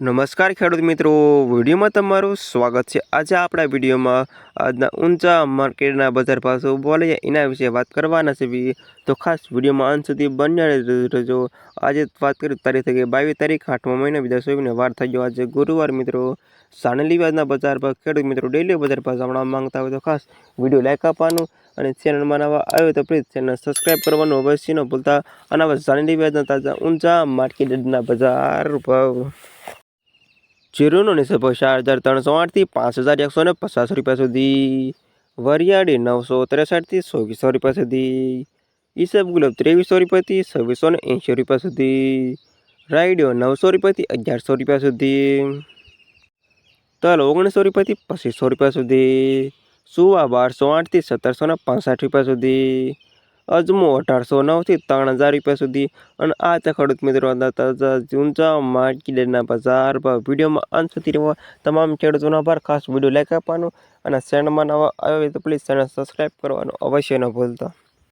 નમસ્કાર ખેડૂત મિત્રો. વિડીયોમાં તમારું સ્વાગત છે. આજે આપણા વિડીયોમાં આજના ઊંચા માર્કેટના બજાર ભાવ બોલે એના વિશે વાત કરવાના છે. તો ખાસ વિડીયોમાં અંત સુધી બન્યા રહેજો. આજે વાત કરી તારીખ થઈ ગઈ બાવીસ તારીખ, આઠમા મહિના, બીજા સોવીને વાર થઈ ગયો. આજે ગુરુવાર મિત્રો. સાણલી વ્યાજના બજાર ભાવ ખેડૂત મિત્રો ડેલી બજાર ભાવ જાણવા માંગતા હોય તો ખાસ વીડિયો લાઈક આપવાનું અને ચેનલમાં નવા આવ્યો તો પ્લીઝ ચેનલ સબસ્ક્રાઈબ કરવાનું અવશ્ય ન ભૂલતા. અને હવે સાણલી વ્યાજના તાજા ઊંચા માર્કેટના બજાર ભાવ. જીરુનો નિશો ચાર હજાર ત્રણસો આઠથી પાંચ હજાર એકસો ને પચાસ રૂપિયા સુધી. વરિયાળી નવસો ત્રેસઠથી ચોવીસો રૂપિયા સુધી. ઈસબ ગુલાબ ત્રેવીસો રૂપિયાથી છવ્વીસો ને એંશી રૂપિયા સુધી. રાયડો નવસો રૂપિયાથી અગિયારસો રૂપિયા સુધી. તલ ઓગણીસો રૂપિયાથી પચીસો રૂપિયા સુધી. સુવા બારસો આઠથી સત્તરસો ને પાંસઠ રૂપિયા સુધી. અજમો અઢારસો નવથી ત્રણ હજાર રૂપિયા સુધી. અને આ તે ખેડૂત મિત્રો તાજા ઊંચા માર્કેટના બજાર ભાવ. વિડીયોમાં અંત સુધી રહેવા તમામ ખેડૂતોનો આભાર. ખાસ વીડિયો લાઈક આપવાનો અને ચેનલમાં નવા હોય તો પ્લીઝ ચેનલ સબસ્ક્રાઈબ કરવાનું અવશ્ય ન ભૂલતા.